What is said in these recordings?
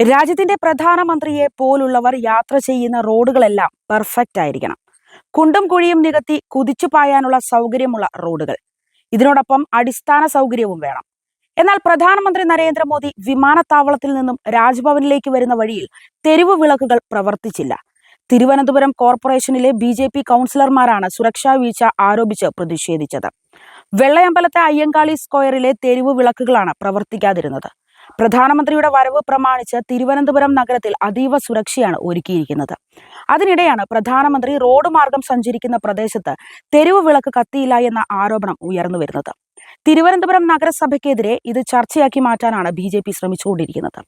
രാജ്യത്തിന്റെ പ്രധാനമന്ത്രിയെ പോലുള്ളവർ യാത്ര ചെയ്യുന്ന റോഡുകളെല്ലാം പെർഫെക്റ്റ് ആയിരിക്കണം. കുണ്ടും കുഴിയും നികത്തി കുതിച്ചു പായാനുള്ള സൗകര്യമുള്ള റോഡുകൾ. ഇതിനോടൊപ്പം അടിസ്ഥാന സൗകര്യവും വേണം. എന്നാൽ പ്രധാനമന്ത്രി നരേന്ദ്രമോദി വിമാനത്താവളത്തിൽ നിന്നും രാജ്ഭവനിലേക്ക് വരുന്ന വഴിയിൽ തെരുവ് വിളക്കുകൾ പ്രവർത്തിച്ചില്ല. തിരുവനന്തപുരം കോർപ്പറേഷനിലെ ബി ജെ പി കൗൺസിലർമാരാണ് സുരക്ഷാ വീഴ്ച ആരോപിച്ച് പ്രതിഷേധിച്ചത്. വെള്ളയമ്പലത്തെ അയ്യങ്കാളി സ്ക്വയറിലെ തെരുവ് വിളക്കുകളാണ് പ്രവർത്തിക്കാതിരുന്നത്. പ്രധാനമന്ത്രിയുടെ വരവ് പ്രമാണിച്ച് തിരുവനന്തപുരം നഗരത്തിൽ അതീവ സുരക്ഷയാണ് ഒരുക്കിയിരിക്കുന്നത്. അതിനിടെയാണ് പ്രധാനമന്ത്രി റോഡ് മാർഗം സഞ്ചരിക്കുന്ന പ്രദേശത്ത് തെരുവ് വിളക്ക് കത്തിയില്ല എന്ന ആരോപണം ഉയർന്നു വരുന്നത്. തിരുവനന്തപുരം നഗരസഭയ്ക്കെതിരെ ഇത് ചർച്ചയാക്കി മാറ്റാനാണ് ബി ജെ പി ശ്രമിച്ചുകൊണ്ടിരിക്കുന്നത്.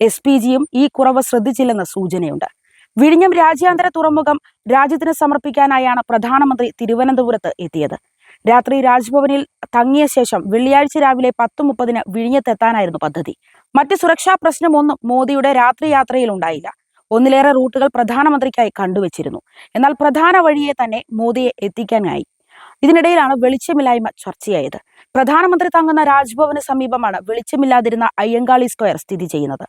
എസ് പി ജിയും ഈ കുറവ് ശ്രദ്ധിച്ചില്ലെന്ന സൂചനയുണ്ട്. വിഴിഞ്ഞം രാജ്യാന്തര തുറമുഖം രാജ്യത്തിന് സമർപ്പിക്കാനായാണ് പ്രധാനമന്ത്രി തിരുവനന്തപുരത്ത് എത്തിയത്. രാത്രി രാജ്ഭവനിൽ തങ്ങിയ ശേഷം വെള്ളിയാഴ്ച രാവിലെ പത്ത് മുപ്പതിന് വിഴിഞ്ഞത്തെത്താനായിരുന്നു പദ്ധതി. മറ്റ് സുരക്ഷാ പ്രശ്നമൊന്നും മോദിയുടെ രാത്രി യാത്രയിൽ ഉണ്ടായില്ല. ഒന്നിലേറെ റൂട്ടുകൾ പ്രധാനമന്ത്രിക്കായി കണ്ടുവച്ചിരുന്നു. എന്നാൽ പ്രധാന വഴിയെ തന്നെ മോദിയെ എത്തിക്കാനായി. ഇതിനിടയിലാണ് വെളിച്ചമില്ലായ്മ ചർച്ചയായത്. പ്രധാനമന്ത്രി തങ്ങുന്ന രാജ്ഭവന് സമീപമാണ് വെളിച്ചമില്ലാതിരുന്ന അയ്യങ്കാളി സ്ക്വയർ സ്ഥിതി ചെയ്യുന്നത്.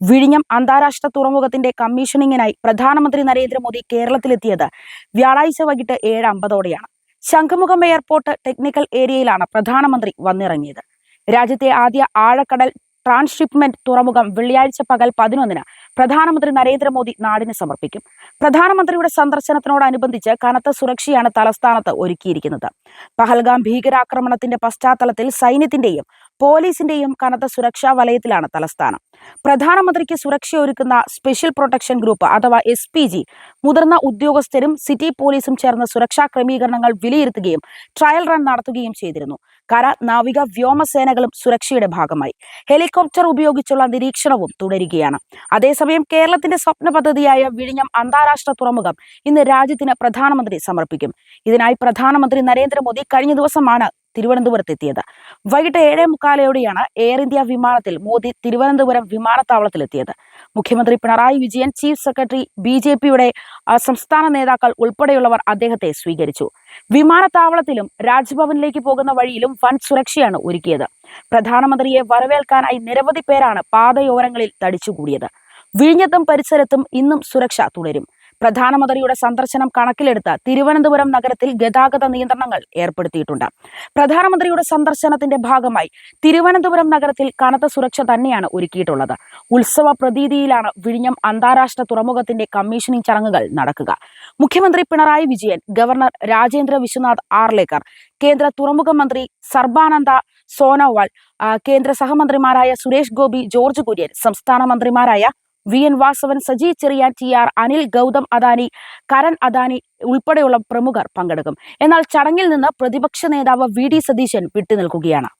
വിഴിഞ്ഞം അന്താരാഷ്ട്ര തുറമുഖത്തിന്റെ കമ്മീഷനിങ്ങിനായി പ്രധാനമന്ത്രി നരേന്ദ്രമോദി കേരളത്തിലെത്തിയത് വ്യാഴാഴ്ച വൈകിട്ട് ഏഴ് അമ്പതോടെയാണ്. ശംഖുമുഖം എയർപോർട്ട് ടെക്നിക്കൽ ഏരിയയിലാണ് പ്രധാനമന്ത്രി വന്നിറങ്ങിയത്. രാജ്യത്തെ ആദ്യ ആഴക്കടൽ ട്രാൻസ്ഷിപ്മെന്റ് തുറമുഖം വെള്ളിയാഴ്ച പകൽ പതിനൊന്നിന് പ്രധാനമന്ത്രി നരേന്ദ്രമോദി നാടിന് സമർപ്പിക്കും. പ്രധാനമന്ത്രിയുടെ സന്ദർശനത്തിനോടനുബന്ധിച്ച് കനത്ത സുരക്ഷയാണ് തലസ്ഥാനത്ത് ഒരുക്കിയിരിക്കുന്നത്. പഹൽഗാം ഭീകരാക്രമണത്തിന്റെ പശ്ചാത്തലത്തിൽ സൈന്യത്തിന്റെയും പോലീസിന്റെയും കനത്ത സുരക്ഷാ വലയത്തിലാണ് തലസ്ഥാനം. പ്രധാനമന്ത്രിക്ക് സുരക്ഷ ഒരുക്കുന്ന സ്പെഷ്യൽ പ്രൊട്ടക്ഷൻ ഗ്രൂപ്പ് അഥവാ എസ് പി ജി മുതിർന്ന ഉദ്യോഗസ്ഥരും സിറ്റി പോലീസും ചേർന്ന് സുരക്ഷാ ക്രമീകരണങ്ങൾ വിലയിരുത്തുകയും ട്രയൽ റൺ നടത്തുകയും ചെയ്തിരുന്നു. കര നാവിക വ്യോമസേനകളും സുരക്ഷയുടെ ഭാഗമായി. ഹെലികോപ്റ്റർ ഉപയോഗിച്ചുള്ള നിരീക്ഷണവും തുടരുകയാണ്. അതേസമയം കേരളത്തിന്റെ സ്വപ്ന പദ്ധതിയായ വിഴിഞ്ഞം അന്താരാഷ്ട്ര തുറമുഖം ഇന്ന് രാജ്യത്തിന് പ്രധാനമന്ത്രി സമർപ്പിക്കും. ഇതിനായി പ്രധാനമന്ത്രി നരേന്ദ്രമോദി കഴിഞ്ഞ ദിവസമാണ് തിരുവനന്തപുരത്ത് എത്തിയത് വൈകിട്ട് ഏഴേ മുക്കാലയോടെയാണ് എയർ ഇന്ത്യ വിമാനത്തിൽ മോദി തിരുവനന്തപുരം വിമാനത്താവളത്തിലെത്തിയത്. മുഖ്യമന്ത്രി Pinarayi Vijayan chief secretary B J പിയുടെ സംസ്ഥാന നേതാക്കൾ ഉൾപ്പെടെയുള്ളവർ അദ്ദേഹത്തെ സ്വീകരിച്ചു. വിമാനത്താവളത്തിലും രാജ്ഭവനിലേക്ക് പോകുന്ന വഴിയിലും വൻ സുരക്ഷയാണ് ഒരുക്കിയത്. പ്രധാനമന്ത്രിയെ വരവേൽക്കാനായി നിരവധി പേരാണ് പാതയോരങ്ങളിൽ തടിച്ചുകൂടിയത്. വിഴിഞ്ഞത്തും പരിസരത്തും ഇന്നും സുരക്ഷ തുടരും. പ്രധാനമന്ത്രിയുടെ സന്ദർശനം കണക്കിലെടുത്ത് തിരുവനന്തപുരം നഗരത്തിൽ ഗതാഗത നിയന്ത്രണങ്ങൾ ഏർപ്പെടുത്തിയിട്ടുണ്ട്. പ്രധാനമന്ത്രിയുടെ സന്ദർശനത്തിന്റെ ഭാഗമായി തിരുവനന്തപുരം നഗരത്തിൽ കനത്ത സുരക്ഷ തന്നെയാണ് ഒരുക്കിയിട്ടുള്ളത്. ഉത്സവ പ്രതീതിയിലാണ് വിഴിഞ്ഞം അന്താരാഷ്ട്ര തുറമുഖത്തിന്റെ കമ്മീഷനിംഗ് ചടങ്ങുകൾ നടക്കുക. മുഖ്യമന്ത്രി പിണറായി വിജയൻ ഗവർണർ രാജേന്ദ്ര വിശ്വനാഥ് ആർലേക്കർ കേന്ദ്ര തുറമുഖ മന്ത്രി സർബാനന്ദ സോനോവാൾ കേന്ദ്ര സഹമന്ത്രിമാരായ സുരേഷ് ഗോപി ജോർജ് കുര്യൻ സംസ്ഥാന മന്ത്രിമാരായ V N Vasavan Saji Cherian T R Anil Gautam Adani Karan Adani ഉൾപ്പെടെയുള്ള പ്രമുഖർ പങ്കെടുക്കും. എന്നാൽ ചടങ്ങിൽ നിന്ന് പ്രതിപക്ഷ നേതാവ് വി ഡി സതീശൻ വിട്ടുനിൽക്കുകയാണ്.